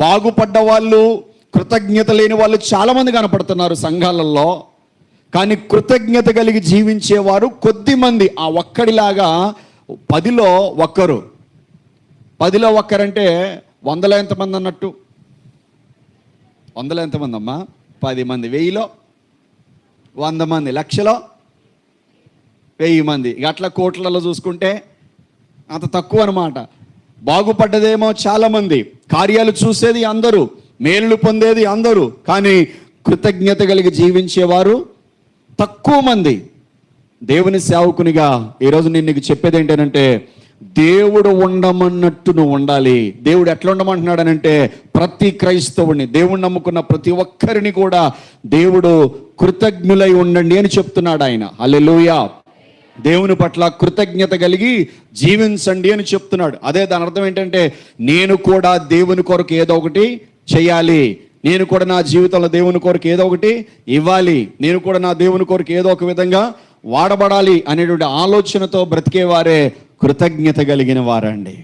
బాగుపడ్డ వాళ్ళు కృతజ్ఞత లేని వాళ్ళు చాలామంది కనపడుతున్నారు సంఘాలలో. కానీ కృతజ్ఞత కలిగి జీవించేవారు కొద్దిమంది ఆ ఒక్కడిలాగా పదిలో ఒక్కరు. పదిలో ఒక్కరంటే వందలో ఎంతమంది అన్నట్టు? వందలో ఎంతమంది అమ్మా పది మంది. వెయ్యిలో? వంద మంది. లక్షలో? వెయ్యి మంది. ఇక అట్లా కోట్లలో చూసుకుంటే అంత తక్కువ అనమాట బాగుపడ్డదేమో చాలామంది. కార్యాలు చూసేది అందరూ మేలు పొందేది అందరూ. కానీ కృతజ్ఞత కలిగి జీవించేవారు తక్కువ మంది. దేవుని సేవకునిగా ఈరోజు నేను నీకు చెప్పేది ఏంటంటే దేవుడు ఉండమన్నట్టు నువ్వు ఉండాలి. దేవుడు ఎట్లా ఉండమంటున్నాడనంటే ప్రతి క్రైస్తవుడిని దేవుడు నమ్ముకున్న ప్రతి ఒక్కరిని కూడా దేవుడు కృతజ్ఞులై ఉండండి అని చెప్తున్నాడు ఆయన. అల్లెలుయా దేవుని పట్ల కృతజ్ఞత కలిగి జీవించండి అని చెప్తున్నాడు. అదే దాని అర్థం ఏంటంటే నేను కూడా దేవుని కొరకు ఏదో ఒకటి చేయాలి. నేను కూడా నా జీవితంలో దేవుని కొరకు ఏదో ఒకటి ఇవ్వాలి. నేను కూడా నా దేవుని కొరకు ఏదో ఒక విధంగా వాడబడాలి అనేటువంటి ఆలోచనతో బ్రతికేవారే కృతజ్ఞత కలిగిన వారండి.